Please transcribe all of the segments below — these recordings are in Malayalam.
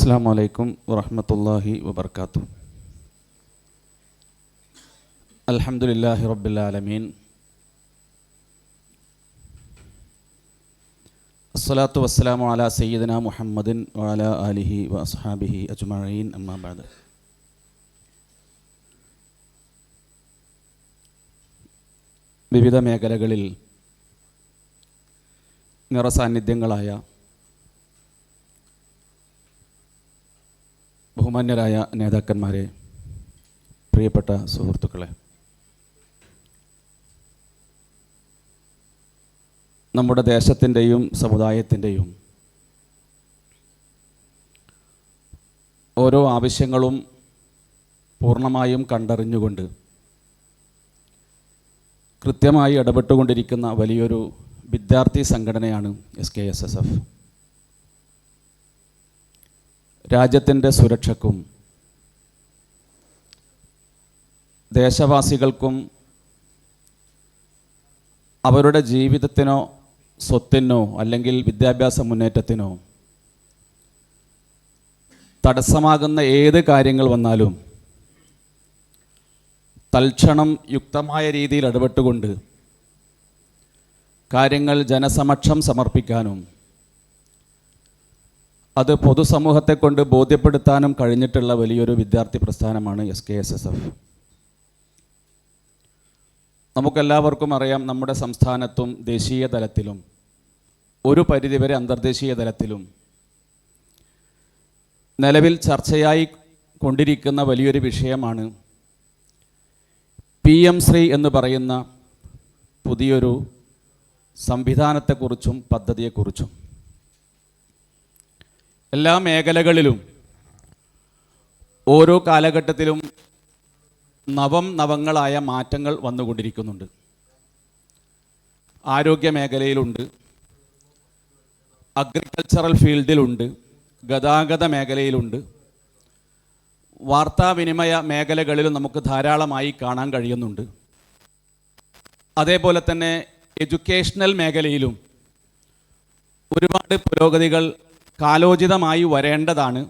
അസ്സാം വലൈക്കും വറഹമത്തല്ലാഹി വബർക്കാത്തു. അലഹമുല്ലാഹി റബ്ബിൽ അസ്സലാത്തു വസ്സലാമു അലാ സയ്യിദന മുഹമ്മദിൻ വാല അലിഹി വ അസ്ഹാബിഹി അജ്മഈൻ. അമ്മാ ബഅദ്. വിവിധ മേഖലകളിൽ നിറസാന്നിധ്യങ്ങളായ ബഹുമാന്യരായ നേതാക്കന്മാരെ പ്രിയപ്പെട്ട സുഹൃത്തുക്കളെ നമ്മുടെ ദേശത്തിന്റെയും സമുദായത്തിന്റെയും ഓരോ ആവശ്യങ്ങളും പൂർണമായും കണ്ടറിഞ്ഞുകൊണ്ട് കൃത്യമായി ഇടപെട്ടുകൊണ്ടിരിക്കുന്ന വലിയൊരു വിദ്യാർത്ഥി സംഘടനയാണ് S K S S F. രാജ്യത്തിന്റെ സുരക്ഷക്കും ദേശവാസികൾക്കും അവരുടെ ജീവിതത്തിനോ സ്വത്തിനോ അല്ലെങ്കിൽ വിദ്യാഭ്യാസ മുന്നേറ്റത്തിനോ തടസ്സമാകുന്ന ഏത് കാര്യങ്ങൾ വന്നാലും തൽക്ഷണം യുക്തമായ രീതിയിൽ ഇടപെട്ടുകൊണ്ട് കാര്യങ്ങൾ ജനസമക്ഷം സമർപ്പിക്കാനും അത് പൊതുസമൂഹത്തെ കൊണ്ട് ബോധ്യപ്പെടുത്താനും കഴിഞ്ഞിട്ടുള്ള വലിയൊരു വിദ്യാർത്ഥി പ്രസ്ഥാനമാണ് S K S S F നമുക്കെല്ലാവർക്കും അറിയാം നമ്മുടെ സംസ്ഥാനത്തും ദേശീയ തലത്തിലും ഒരു പരിധിവരെ അന്തർദേശീയ തലത്തിലും നിലവിൽ ചർച്ചയായി കൊണ്ടിരിക്കുന്ന വലിയൊരു വിഷയമാണ് പി എം ശ്രീ എന്ന് പറയുന്ന പുതിയൊരു സംവിധാനത്തെക്കുറിച്ചും പദ്ധതിയെക്കുറിച്ചും. എല്ലാ മേഖലകളിലും ഓരോ കാലഘട്ടത്തിലും നവം നവങ്ങളായ മാറ്റങ്ങൾ വന്നുകൊണ്ടിരിക്കുന്നുണ്ട്. ആരോഗ്യ മേഖലയിലുണ്ട്. അഗ്രികൾച്ചറൽ ഫീൽഡിലുണ്ട് ഗതാഗത മേഖലയിലുണ്ട്. വാർത്താവിനിമയ മേഖലകളിലും നമുക്ക് ധാരാളമായി കാണാൻ കഴിയുന്നുണ്ട്. അതേപോലെ തന്നെ എഡ്യൂക്കേഷണൽ മേഖലയിലും ഒരുപാട് പുരോഗതികൾ കാലോചിതമായി വരേണ്ടതാണ്.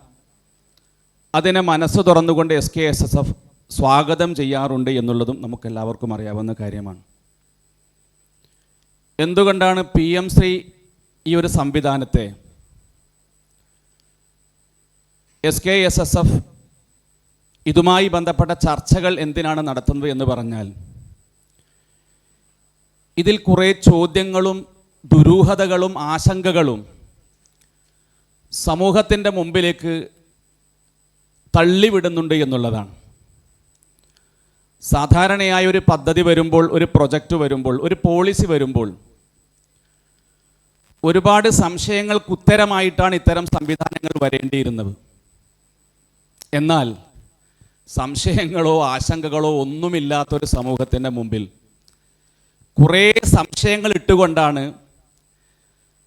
അതിനെ മനസ്സ് തുറന്നുകൊണ്ട് S K S S F സ്വാഗതം ചെയ്യാറുണ്ട് എന്നുള്ളതും നമുക്കെല്ലാവർക്കും അറിയാവുന്ന കാര്യമാണ്. എന്തുകൊണ്ടാണ് പി എം ശ്രീ ഈ ഒരു സംവിധാനത്തെ? S K S S F ഇതുമായി ബന്ധപ്പെട്ട ചർച്ചകൾ എന്തിനാണ് നടത്തുന്നത് എന്ന് പറഞ്ഞാൽ ഇതിൽ കുറേ ചോദ്യങ്ങളും ദുരൂഹതകളും ആശങ്കകളും സമൂഹത്തിന്റെ മുമ്പിലേക്ക് തള്ളിവിടുന്നുണ്ട് എന്നുള്ളതാണ്. സാധാരണയായ ഒരു പദ്ധതി വരുമ്പോൾ ഒരു പ്രൊജക്റ്റ് വരുമ്പോൾ ഒരു പോളിസി വരുമ്പോൾ ഒരുപാട് സംശയങ്ങൾക്ക് ഉത്തരമായിട്ടാണ് ഇത്തരം സംവിധാനങ്ങൾ വരേണ്ടിയിരുന്നത്. എന്നാൽ സംശയങ്ങളോ ആശങ്കകളോ ഒന്നുമില്ലാത്തൊരു സമൂഹത്തിന്റെ മുമ്പിൽ കുറേ സംശയങ്ങൾ ഇട്ടുകൊണ്ടാണ്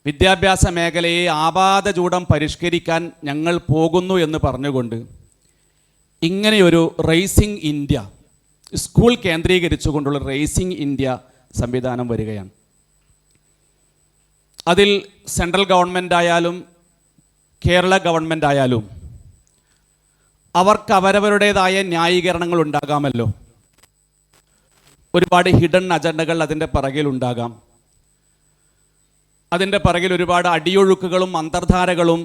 വിദ്യാഭ്യാസ മേഖലയെ ആപാദചൂടം പരിഷ്കരിക്കാൻ ഞങ്ങൾ പോകുന്നു എന്ന് പറഞ്ഞുകൊണ്ട് ഇങ്ങനെയൊരു റേസിംഗ് ഇന്ത്യ സ്കൂൾ കേന്ദ്രീകരിച്ചുകൊണ്ടുള്ള റേസിംഗ് ഇന്ത്യ സംവിധാനം വരികയാണ്. അതിൽ സെൻട്രൽ ഗവൺമെന്റ് ആയാലും കേരള ഗവൺമെന്റ് ആയാലും അവർക്ക് അവരവരുടേതായ ന്യായീകരണങ്ങൾ ഉണ്ടാകാമല്ലോ. ഒരുപാട് ഹിഡൻ അജണ്ടകൾ അതിന്റെ പിറകിലുണ്ടാകാം. അതിന്റെ പിറകിൽ ഒരുപാട് അടിയൊഴുക്കുകളും അന്തർധാരകളും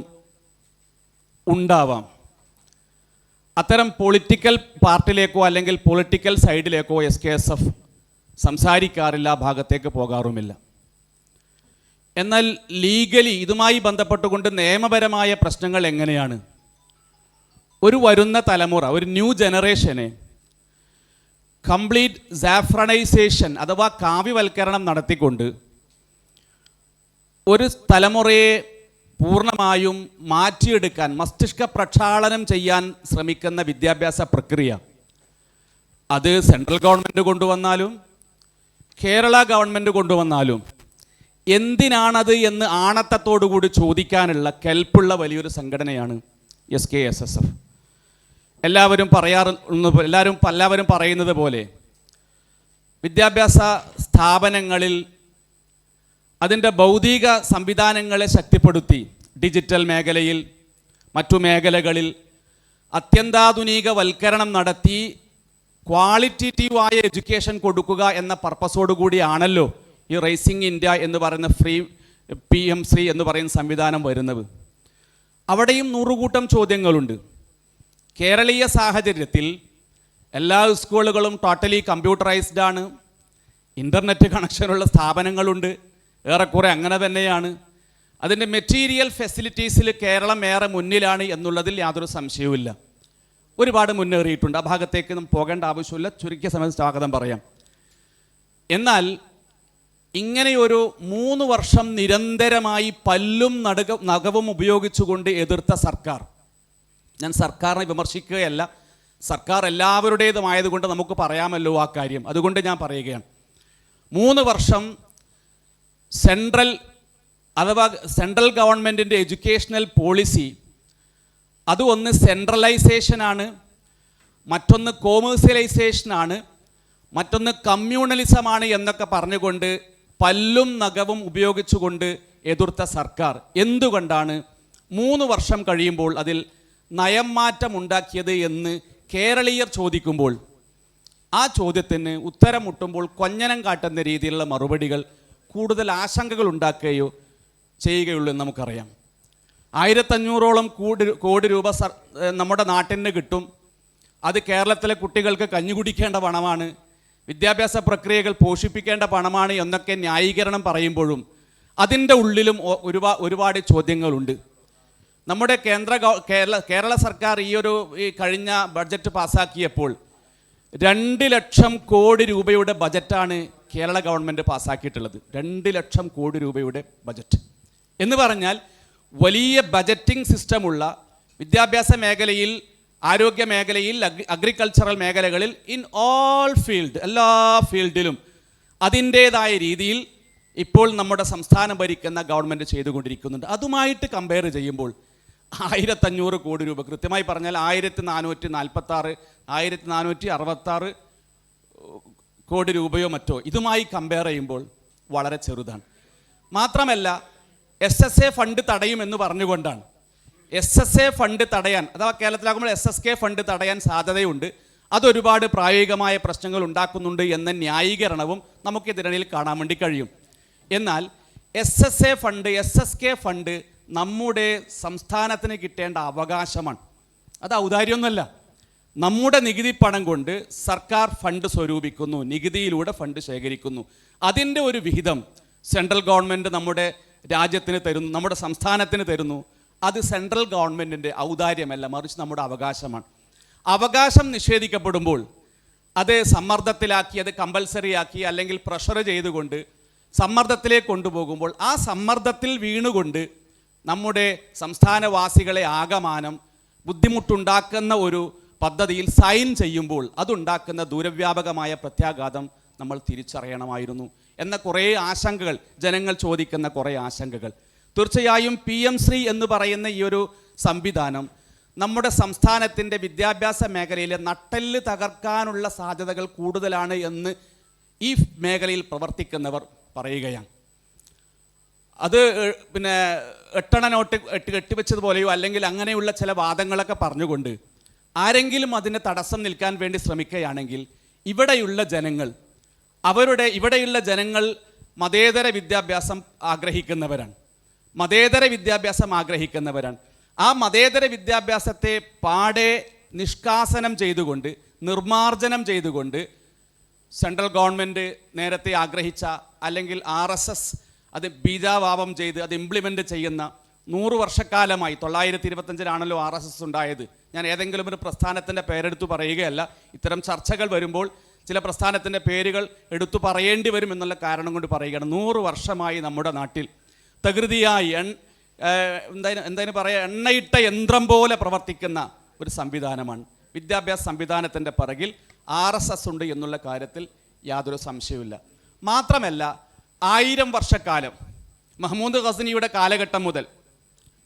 ഉണ്ടാവാം. അത്തരം പൊളിറ്റിക്കൽ പാർട്ടിലേക്കോ അല്ലെങ്കിൽ പൊളിറ്റിക്കൽ സൈഡിലേക്കോ എസ് കെ എസ് എഫ് സംസാരിക്കാറില്ല ഭാഗത്തേക്ക് പോകാറുമില്ല. എന്നാൽ ലീഗലി ഇതുമായി ബന്ധപ്പെട്ടുകൊണ്ട് നിയമപരമായ പ്രശ്നങ്ങൾ എങ്ങനെയാണ്? ഒരു വരുന്ന തലമുറ ഒരു ന്യൂ ജനറേഷനെ കംപ്ലീറ്റ് സാഫ്രണൈസേഷൻ അഥവാ കാവ്യവൽക്കരണം നടത്തിക്കൊണ്ട് ഒരു തലമുറയെ പൂർണമായും മാറ്റിയെടുക്കാൻ മസ്തിഷ്ക പ്രക്ഷാളനം ചെയ്യാൻ ശ്രമിക്കുന്ന വിദ്യാഭ്യാസ പ്രക്രിയ. അത് സെൻട്രൽ ഗവൺമെന്റ് കൊണ്ടുവന്നാലും കേരള ഗവൺമെന്റ് കൊണ്ടുവന്നാലും എന്തിനാണത് എന്ന് ആണത്തത്തോടുകൂടി ചോദിക്കാനുള്ള കെൽപ്പുള്ള വലിയൊരു സംഘടനയാണ് S K S S F എല്ലാവരും പറയാറ് എല്ലാവരും എല്ലാവരും പറയുന്നത് പോലെ വിദ്യാഭ്യാസ സ്ഥാപനങ്ങളിൽ അതിന്റെ ഭൗതിക സംവിധാനങ്ങളെ ശക്തിപ്പെടുത്തി ഡിജിറ്റൽ മേഖലയിൽ മറ്റു മേഖലകളിൽ അത്യന്താധുനികവൽക്കരണം നടത്തി ക്വാളിറ്റേറ്റീവായ എഡ്യൂക്കേഷൻ കൊടുക്കുക എന്ന പർപ്പസോടുകൂടിയാണല്ലോ ഈ റേസിംഗ് ഇന്ത്യ എന്ന് പറയുന്ന ഫ്രീ പി എം ശ്രീ എന്ന് പറയുന്ന സംവിധാനം വരുന്നത്. അവിടെയും നൂറുകൂട്ടം ചോദ്യങ്ങളുണ്ട്. കേരളീയ സാഹചര്യത്തിൽ എല്ലാ സ്കൂളുകളും ടോട്ടലി കമ്പ്യൂട്ടറൈസ്ഡ് ആണ്. ഇന്റർനെറ്റ് കണക്ഷനുള്ള സ്ഥാപനങ്ങളുണ്ട്. ഏറെക്കുറെ അങ്ങനെ തന്നെയാണ്. അതിന്റെ മെറ്റീരിയൽ ഫെസിലിറ്റീസിൽ കേരളം ഏറെ മുന്നിലാണ് എന്നുള്ളതിൽ യാതൊരു സംശയവുമില്ല. ഒരുപാട് മുന്നേറിയിട്ടുണ്ട്. ആ ഭാഗത്തേക്ക് നമുക്ക് പോകേണ്ട ആവശ്യമില്ല. ചുരുക്കിയ സമയത്ത് സ്വാഗതം പറയാം. എന്നാൽ ഇങ്ങനെയൊരു മൂന്ന് വർഷം നിരന്തരമായി പല്ലും നടുക നഖവും ഉപയോഗിച്ചുകൊണ്ട് എതിർത്ത സർക്കാർ. ഞാൻ സർക്കാരിനെ വിമർശിക്കുകയല്ല. സർക്കാർ എല്ലാവരുടേതുമായതുകൊണ്ട് നമുക്ക് പറയാമല്ലോ ആ കാര്യം. അതുകൊണ്ട് ഞാൻ പറയുകയാണ്. മൂന്ന് വർഷം സെൻട്രൽ അഥവാ സെൻട്രൽ ഗവൺമെന്റിന്റെ എഡ്യൂക്കേഷണൽ പോളിസി അത് ഒന്ന് സെൻട്രലൈസേഷനാണ് മറ്റൊന്ന് കോമേഴ്സ്യലൈസേഷനാണ് മറ്റൊന്ന് കമ്മ്യൂണലിസമാണ് എന്നൊക്കെ പറഞ്ഞുകൊണ്ട് പല്ലും നഖവും ഉപയോഗിച്ചുകൊണ്ട് എതിർത്ത സർക്കാർ. എന്തുകൊണ്ടാണ് മൂന്ന് വർഷം കഴിയുമ്പോൾ അതിൽ നയം മാറ്റം ഉണ്ടാക്കിയത് എന്ന് കേരളീയർ ചോദിക്കുമ്പോൾ ആ ചോദ്യത്തിന് ഉത്തരം മുട്ടുമ്പോൾ കൊഞ്ഞനം കാട്ടുന്ന രീതിയിലുള്ള മറുപടികൾ കൂടുതൽ ആശങ്കകൾ ഉണ്ടാക്കുകയോ ചെയ്യുകയുള്ളൂ എന്ന് നമുക്കറിയാം. ആയിരത്തഞ്ഞൂറോളം കോടി കോടി രൂപ സർ നമ്മുടെ നാട്ടിന് കിട്ടും. അത് കേരളത്തിലെ കുട്ടികൾക്ക് കഞ്ഞി കുടിക്കേണ്ട പണമാണ് വിദ്യാഭ്യാസ പ്രക്രിയകൾ പോഷിപ്പിക്കേണ്ട പണമാണ് എന്നൊക്കെ ന്യായീകരണം പറയുമ്പോഴും അതിന്റെ ഉള്ളിലും ഒരുപാ ഒരുപാട് ചോദ്യങ്ങളുണ്ട്. നമ്മുടെ കേന്ദ്ര കേരള കേരള സർക്കാർ ഈ ഒരു ഈ കഴിഞ്ഞ ബഡ്ജറ്റ് പാസ്സാക്കിയപ്പോൾ രണ്ട് ലക്ഷം കോടി രൂപയുടെ ബജറ്റാണ് കേരള ഗവൺമെന്റ് പാസ്സാക്കിയിട്ടുള്ളത് രണ്ട് ലക്ഷം കോടി രൂപയുടെ ബജറ്റ്. എന്ന് പറഞ്ഞാൽ വലിയ ബജറ്റിംഗ് സിസ്റ്റമുള്ള വിദ്യാഭ്യാസ മേഖലയിൽ ആരോഗ്യ മേഖലയിൽ അഗ്രികൾച്ചറൽ മേഖലകളിൽ ഇൻ ഓൾ ഫീൽഡ് എല്ലാ ഫീൽഡിലും അതിന്റേതായ രീതിയിൽ ഇപ്പോൾ നമ്മുടെ സംസ്ഥാനം ഭരിക്കുന്ന ഗവൺമെന്റ് ചെയ്തുകൊണ്ടിരിക്കുന്നുണ്ട്. അതുമായിട്ട് കമ്പയർ ചെയ്യുമ്പോൾ ആയിരത്തഞ്ഞൂറ് കോടി രൂപ കൃത്യമായി പറഞ്ഞാൽ ആയിരത്തി നാനൂറ്റി നാൽപ്പത്താറ് ആയിരത്തി നാനൂറ്റി അറുപത്തി ആറ് കോടി രൂപയോ മറ്റോ ഇതുമായി കമ്പയർ ചെയ്യുമ്പോൾ വളരെ ചെറുതാണ്. മാത്രമല്ല എസ് എസ് എ ഫണ്ട് തടയുമെന്ന് പറഞ്ഞുകൊണ്ടാണ്. എസ് എസ് എ ഫണ്ട് തടയാൻ അഥവാ കേരളത്തിലാകുമ്പോൾ എസ് എസ് കെ ഫണ്ട് തടയാൻ സാധ്യതയുണ്ട്. അതൊരുപാട് പ്രായോഗികമായ പ്രശ്നങ്ങൾ ഉണ്ടാക്കുന്നുണ്ട് എന്ന ന്യായീകരണവും നമുക്ക് ഇതിനിടയിൽ കാണാൻ വേണ്ടി കഴിയും. എന്നാൽ S S A fund S S K fund നമ്മുടെ സംസ്ഥാനത്തിന് കിട്ടേണ്ട അവകാശമാണ്. അത് ഔദാര്യമൊന്നുമല്ല. നമ്മുടെ നികുതി പണം കൊണ്ട് സർക്കാർ ഫണ്ട് സ്വരൂപിക്കുന്നു നികുതിയിലൂടെ ഫണ്ട് ശേഖരിക്കുന്നു. അതിന്റെ ഒരു വിഹിതം സെൻട്രൽ ഗവൺമെന്റ് നമ്മുടെ രാജ്യത്തിന് തരുന്നു നമ്മുടെ സംസ്ഥാനത്തിന് തരുന്നു. അത് സെൻട്രൽ ഗവൺമെന്റിന്റെ ഔദാര്യമല്ല മറിച്ച് നമ്മുടെ അവകാശമാണ്. അവകാശം നിഷേധിക്കപ്പെടുമ്പോൾ അത് സമ്മർദ്ദത്തിലാക്കി അത് കമ്പൽസറി ആക്കി അല്ലെങ്കിൽ പ്രഷർ ചെയ്തുകൊണ്ട് സമ്മർദ്ദത്തിലേക്ക് കൊണ്ടുപോകുമ്പോൾ ആ സമ്മർദ്ദത്തിൽ വീണുകൊണ്ട് നമ്മുടെ സംസ്ഥാനവാസികളെ ആകമാനം ബുദ്ധിമുട്ടുണ്ടാക്കുന്ന ഒരു പദ്ധതിയിൽ സൈൻ ചെയ്യുമ്പോൾ അതുണ്ടാക്കുന്ന ദൂരവ്യാപകമായ പ്രത്യാഘാതം നമ്മൾ തിരിച്ചറിയണമായിരുന്നു. എന്ന കുറേ ആശങ്കകൾ ജനങ്ങൾ ചോദിക്കുന്ന കുറേ ആശങ്കകൾ. തീർച്ചയായും പി എം ശ്രീ എന്ന് പറയുന്ന ഈ ഒരു സംവിധാനം നമ്മുടെ സംസ്ഥാനത്തിന്റെ വിദ്യാഭ്യാസ മേഖലയിലെ നട്ടെല്ല് തകർക്കാനുള്ള സാധ്യതകൾ കൂടുതലാണ് എന്ന് ഈ മേഖലയിൽ പ്രവർത്തിക്കുന്നവർ പറയുകയാണ്. അത് പിന്നെ എട്ടണ നോട്ട് എട്ട് കെട്ടിവെച്ചതുപോലെയോ അല്ലെങ്കിൽ അങ്ങനെയുള്ള ചില വാദങ്ങളൊക്കെ പറഞ്ഞുകൊണ്ട് ആരെങ്കിലും അതിന് തടസ്സം നിൽക്കാൻ വേണ്ടി ശ്രമിക്കുകയാണെങ്കിൽ ഇവിടെയുള്ള ജനങ്ങൾ അവരുടെ ഇവിടെയുള്ള ജനങ്ങൾ മതേതര വിദ്യാഭ്യാസം ആഗ്രഹിക്കുന്നവരാണ്. മതേതര വിദ്യാഭ്യാസം ആഗ്രഹിക്കുന്നവരാണ്. ആ മതേതര വിദ്യാഭ്യാസത്തെ പാടെ നിഷ്കാസനം ചെയ്തുകൊണ്ട് നിർമാർജനം ചെയ്തുകൊണ്ട് സെൻട്രൽ ഗവൺമെന്റ് നേരത്തെ ആഗ്രഹിച്ച അല്ലെങ്കിൽ ആർ എസ് എസ് അത് ബീജാവാപം ചെയ്ത് അത് ഇംപ്ലിമെന്റ് ചെയ്യുന്ന നൂറ് വർഷക്കാലമായി തൊള്ളായിരത്തി ഇരുപത്തഞ്ചിലാണല്ലോ ആർ എസ് എസ് ഉണ്ടായത്. ഞാൻ ഏതെങ്കിലും ഒരു പ്രസ്ഥാനത്തിന്റെ പേരെടുത്തു പറയുകയല്ല. ഇത്തരം ചർച്ചകൾ വരുമ്പോൾ ചില പ്രസ്ഥാനത്തിന്റെ പേരുകൾ എടുത്തു പറയേണ്ടി വരും എന്നുള്ള കാരണം കൊണ്ട് പറയുകയാണ്. നൂറ് വർഷമായി നമ്മുടെ നാട്ടിൽ തകൃതിയായി എൺ എന്തായാലും എന്തായാലും പറയുക എണ്ണയിട്ട യന്ത്രം പോലെ പ്രവർത്തിക്കുന്ന ഒരു സംവിധാനമാണ്. വിദ്യാഭ്യാസ സംവിധാനത്തിന്റെ പിറകിൽ ആർ എസ് എസ് ഉണ്ട് എന്നുള്ള കാര്യത്തിൽ യാതൊരു സംശയവുമില്ല. മാത്രമല്ല ആയിരം വർഷക്കാലം മഹ്മൂദ് ഖസനിയുടെ കാലഘട്ടം മുതൽ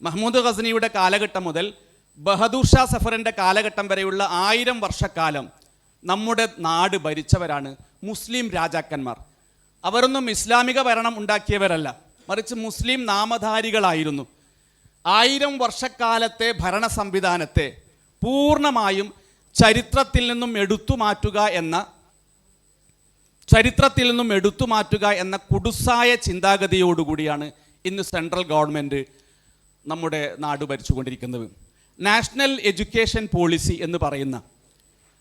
മഹ്മൂദ് ഖസ്നിയുടെ കാലഘട്ടം മുതൽ ബഹദൂർ ഷാ സഫറിന്റെ കാലഘട്ടം വരെയുള്ള ആയിരം വർഷക്കാലം നമ്മുടെ നാട് ഭരിച്ചവരാണ് മുസ്ലിം രാജാക്കന്മാർ. അവരൊന്നും ഇസ്ലാമിക ഭരണം ഉണ്ടാക്കിയവരല്ല. മറിച്ച് മുസ്ലിം നാമധാരികളായിരുന്നു. ആയിരം വർഷക്കാലത്തെ ഭരണ സംവിധാനത്തെ പൂർണമായും ചരിത്രത്തിൽ നിന്നും എടുത്തു മാറ്റുക എന്ന ചരിത്രത്തിൽ നിന്നും എടുത്തു മാറ്റുക എന്ന കുടുസായ ചിന്താഗതിയോടുകൂടിയാണ് ഇന്ന് സെൻട്രൽ ഗവൺമെന്റ് നമ്മുടെ നാട് ഭരിച്ചുകൊണ്ടിരിക്കുന്നത്. നാഷണൽ എഡ്യൂക്കേഷൻ പോളിസി എന്ന് പറയുന്ന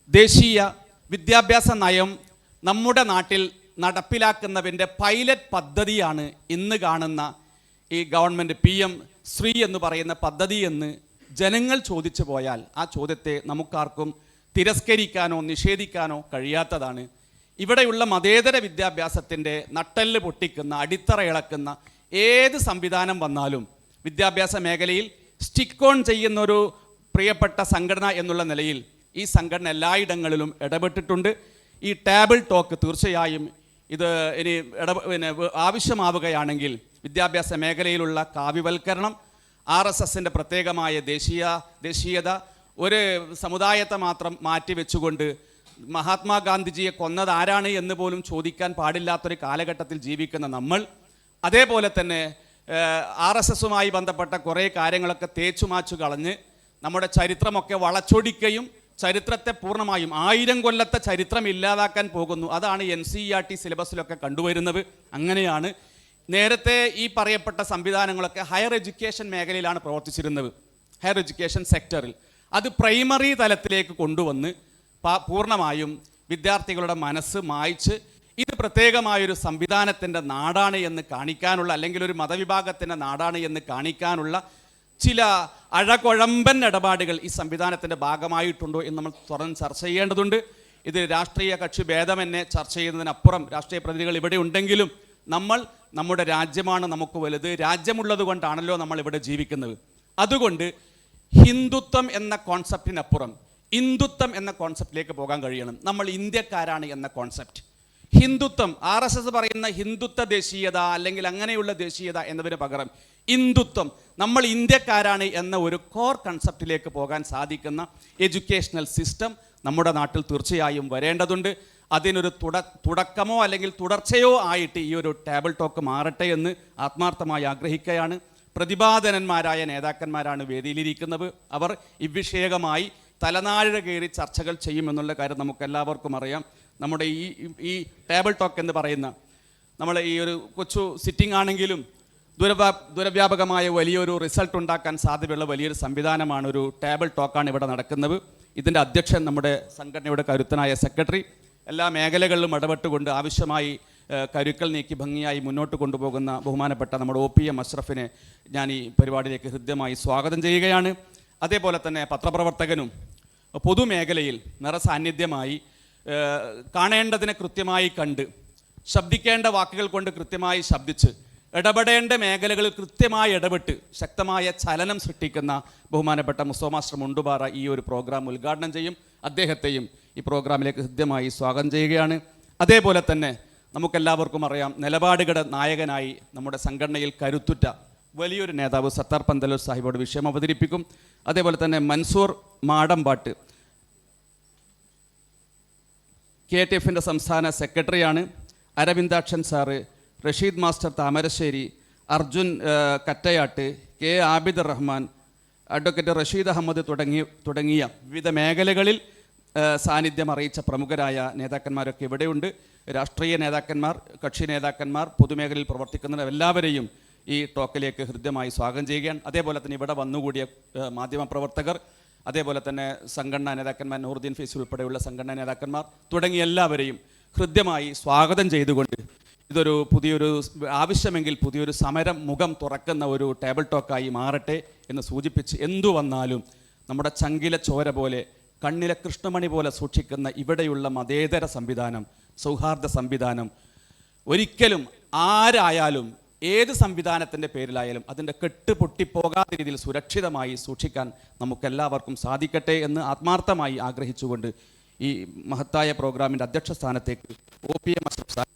ദേശീയ വിദ്യാഭ്യാസ നയം നമ്മുടെ നാട്ടിൽ നടപ്പിലാക്കുന്നതിന്റെ പൈലറ്റ് പദ്ധതിയാണ് ഇന്ന് കാണുന്ന ഈ ഗവൺമെന്റ് പി എം ശ്രീ എന്ന് പറയുന്ന പദ്ധതി എന്ന് ജനങ്ങൾ ചോദിച്ചു പോയാൽ ആ ചോദ്യത്തെ നമുക്കാർക്കും തിരസ്കരിക്കാനോ നിഷേധിക്കാനോ കഴിയാത്തതാണ്. ഇവിടെയുള്ള മതേതര വിദ്യാഭ്യാസത്തിന്റെ നട്ടെല്ല് പൊട്ടിക്കുന്ന അടിത്തറ ഇളക്കുന്ന ഏത് സംവിധാനം വന്നാലും വിദ്യാഭ്യാസ മേഖലയിൽ സ്റ്റിക്ക് ഓൺ ചെയ്യുന്ന ഒരു പ്രിയപ്പെട്ട സംഘടന എന്നുള്ള നിലയിൽ ഈ സംഘടന എല്ലായിടങ്ങളിലും ഇടപെട്ടിട്ടുണ്ട്. ഈ ടേബിൾ ടോക്ക് തീർച്ചയായും ഇത് ഇനി ഇട പിന്നെ ആവശ്യമാവുകയാണെങ്കിൽ വിദ്യാഭ്യാസ മേഖലയിലുള്ള കാവ്യവൽക്കരണം ആർ എസ് എസിന്റെ പ്രത്യേകമായ ദേശീയ ദേശീയത ഒരു സമുദായത്തെ മാത്രം മാറ്റി വെച്ചുകൊണ്ട് മഹാത്മാഗാന്ധിജിയെ കൊന്നത് ആരാണ് എന്ന് പോലും ചോദിക്കാൻ പാടില്ലാത്തൊരു കാലഘട്ടത്തിൽ ജീവിക്കുന്ന നമ്മൾ. അതേപോലെ തന്നെ ആർ എസ് എസുമായി ബന്ധപ്പെട്ട കുറേ കാര്യങ്ങളൊക്കെ തേച്ചു മാച്ചു കളഞ്ഞ് നമ്മുടെ ചരിത്രമൊക്കെ വളച്ചൊടിക്കുകയും ചരിത്രത്തെ പൂർണമായും ആയിരം കൊല്ലത്തെ ചരിത്രം ഇല്ലാതാക്കാൻ പോകുന്നു. അതാണ് എൻ സി ആർ ടി സിലബസിലൊക്കെ കണ്ടുവരുന്നത്. അങ്ങനെയാണ് നേരത്തെ ഈ പറയപ്പെട്ട സംവിധാനങ്ങളൊക്കെ ഹയർ എഡ്യൂക്കേഷൻ മേഖലയിലാണ് പ്രവർത്തിച്ചിരുന്നത്. ഹയർ എഡ്യൂക്കേഷൻ സെക്ടറിൽ. അത് പ്രൈമറി തലത്തിലേക്ക് കൊണ്ടുവന്ന് പൂർണമായും വിദ്യാർത്ഥികളുടെ മനസ്സ് മായ്ച്ച് ഇത് പ്രത്യേകമായൊരു സംവിധാനത്തിന്റെ നാടാണ് എന്ന് കാണിക്കാനുള്ള അല്ലെങ്കിൽ ഒരു മതവിഭാഗത്തിന്റെ നാടാണ് എന്ന് കാണിക്കാനുള്ള ചില അഴകുഴമ്പൻ ഇടപാടുകൾ ഈ സംവിധാനത്തിന്റെ ഭാഗമായിട്ടുണ്ടോ എന്ന് നമ്മൾ തുറന്ന് ചർച്ച ചെയ്യേണ്ടതുണ്ട്. ഇത് രാഷ്ട്രീയ കക്ഷി ഭേദമെന്നെ ചർച്ച ചെയ്യുന്നതിനപ്പുറം രാഷ്ട്രീയ പ്രതിനിധികൾ ഇവിടെ ഉണ്ടെങ്കിലും നമ്മൾ നമ്മുടെ രാജ്യമാണ് നമുക്ക് വലുത് രാജ്യമുള്ളത് കൊണ്ടാണല്ലോ നമ്മൾ ഇവിടെ ജീവിക്കുന്നത്. അതുകൊണ്ട് ഹിന്ദുത്വം എന്ന കോൺസെപ്റ്റിനപ്പുറം ഹിന്ദുത്വം എന്ന കോൺസെപ്റ്റിലേക്ക് പോകാൻ കഴിയണം. നമ്മൾ ഇന്ത്യക്കാരാണ് എന്ന കോൺസെപ്റ്റ് ഹിന്ദുത്വം ആർ എസ് എസ് പറയുന്ന ഹിന്ദുത്വ ദേശീയത അല്ലെങ്കിൽ അങ്ങനെയുള്ള ദേശീയത എന്നതിന് പകരം ഹിന്ദുത്വം. നമ്മൾ ഇന്ത്യക്കാരാണ് എന്ന ഒരു കോർ കൺസെപ്റ്റിലേക്ക് പോകാൻ സാധിക്കുന്ന എഡ്യൂക്കേഷണൽ സിസ്റ്റം നമ്മുടെ നാട്ടിൽ തീർച്ചയായും വരേണ്ടതുണ്ട്. അതിനൊരു തുട തുടക്കമോ അല്ലെങ്കിൽ തുടർച്ചയോ ആയിട്ട് ഈ ഒരു ടേബിൾ ടോക്ക് മാറട്ടെ എന്ന് ആത്മാർത്ഥമായി ആഗ്രഹിക്കുകയാണ്. പ്രതിപാദനന്മാരായ നേതാക്കന്മാരാണ് വേദിയിലിരിക്കുന്നത്. അവർ ഇവിഷയകമായി തലനാഴിഴ കയറി ചർച്ചകൾ ചെയ്യുമെന്നുള്ള കാര്യം നമുക്കെല്ലാവർക്കും അറിയാം. നമ്മുടെ ഈ ഈ ടേബിൾ ടോക്ക് എന്ന് പറയുന്ന നമ്മൾ ഈ ഒരു കൊച്ചു സിറ്റിംഗ് ആണെങ്കിലും ദുരവ്യാ ദുരവ്യാപകമായ വലിയൊരു റിസൾട്ട് ഉണ്ടാക്കാൻ സാധ്യതയുള്ള വലിയൊരു സംവിധാനമാണ് ഒരു ടേബിൾ ടോക്കാണ് ഇവിടെ നടക്കുന്നത്. ഇതിന്റെ അധ്യക്ഷൻ നമ്മുടെ സംഘടനയുടെ കരുത്തനായ സെക്രട്ടറി എല്ലാ മേഖലകളിലും ഇടപെട്ടുകൊണ്ട് ആവശ്യമായി കരുക്കൾ നീക്കി ഭംഗിയായി മുന്നോട്ട് കൊണ്ടുപോകുന്ന ബഹുമാനപ്പെട്ട നമ്മുടെ ഒ പി എം അഷ്റഫിനെ ഞാൻ ഈ പരിപാടിയിലേക്ക് ഹൃദ്യമായി സ്വാഗതം ചെയ്യുകയാണ്. അതേപോലെ തന്നെ പത്രപ്രവർത്തകനും പൊതുമേഖലയിൽ നിറസാന്നിധ്യമായി കാണേണ്ടതിനെ കൃത്യമായി കണ്ട് ശബ്ദിക്കേണ്ട വാക്കുകൾ കൊണ്ട് കൃത്യമായി ശബ്ദിച്ച് ഇടപെടേണ്ട മേഖലകളിൽ കൃത്യമായി ഇടപെട്ട് ശക്തമായ ചലനം സൃഷ്ടിക്കുന്ന ബഹുമാനപ്പെട്ട മുസോമാസ്റ്റർ മുണ്ടുപാറ ഈ ഒരു പ്രോഗ്രാം ഉദ്ഘാടനം ചെയ്യും. അദ്ദേഹത്തെയും ഈ പ്രോഗ്രാമിലേക്ക് ഹൃദ്യമായി സ്വാഗതം ചെയ്യുകയാണ്. അതേപോലെ തന്നെ നമുക്കെല്ലാവർക്കും അറിയാം നിലപാടുകളുടെ നായകനായി നമ്മുടെ സംഘടനയിൽ കരുത്തുറ്റ വലിയൊരു നേതാവ് സത്താർ പന്തലൂർ സാഹിബോട് വിഷയം അവതരിപ്പിക്കും. അതേപോലെ തന്നെ മൻസൂർ മാടമ്പാട്ട് കെ ടി എഫിന്റെ സംസ്ഥാന സെക്രട്ടറിയാണ് Aravindakshan sir Rasheed master Thamarassery Arjun Kattayatt K Abid Rahman advocate Rasheed Ahammed തുടങ്ങി തുടങ്ങിയ വിവിധ മേഖലകളിൽ സാന്നിധ്യം അറിയിച്ച പ്രമുഖരായ നേതാക്കന്മാരൊക്കെ ഇവിടെയുണ്ട്. രാഷ്ട്രീയ നേതാക്കന്മാർ കക്ഷി നേതാക്കന്മാർ പൊതുമേഖലയിൽ പ്രവർത്തിക്കുന്ന എല്ലാവരെയും ഈ ടോക്കിലേക്ക് ഹൃദ്യമായി സ്വാഗതം ചെയ്യുകയാണ്. അതേപോലെ തന്നെ ഇവിടെ വന്നുകൂടിയ മാധ്യമപ്രവർത്തകർ അതേപോലെ തന്നെ സംഘടനാ നേതാക്കന്മാർ നൂറുദ്ദീൻ ഫീസ് ഉൾപ്പെടെയുള്ള സംഘടനാ നേതാക്കന്മാർ തുടങ്ങിയ എല്ലാവരെയും ഹൃദ്യമായി സ്വാഗതം ചെയ്തുകൊണ്ട് ഇതൊരു പുതിയൊരു ആവശ്യമെങ്കിൽ പുതിയൊരു സമരം മുഖം തുറക്കുന്ന ഒരു ടേബിൾ ടോക്കായി മാറട്ടെ എന്ന് സൂചിപ്പിച്ച് എന്തു വന്നാലും നമ്മുടെ ചങ്കില ചോര പോലെ കണ്ണിലെ കൃഷ്ണമണി പോലെ സൂക്ഷിക്കുന്ന ഇവിടെയുള്ള മതേതര സംവിധാനം സൗഹാർദ്ദ സംവിധാനം ഒരിക്കലും ആരായാലും ഏത് സംവിധാനത്തിന്റെ പേരിലായാലും അതിന്റെ കെട്ട് പൊട്ടിപ്പോകാത്ത രീതിയിൽ സുരക്ഷിതമായി സൂക്ഷിക്കാൻ നമുക്കെല്ലാവർക്കും സാധിക്കട്ടെ എന്ന് ആത്മാർത്ഥമായി ആഗ്രഹിച്ചുകൊണ്ട് ഈ മഹത്തായ പ്രോഗ്രാമിന്റെ അധ്യക്ഷ സ്ഥാനത്തേക്ക് O P M Ashraf Sahib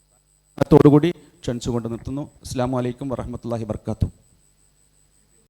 ത്തോടുകൂടി ക്ഷണിച്ചുകൊണ്ട് നിർത്തുന്നു. അസ്സാം വലൈക്കും വറഹമത്തല്ലാഹി വർക്കാത്തു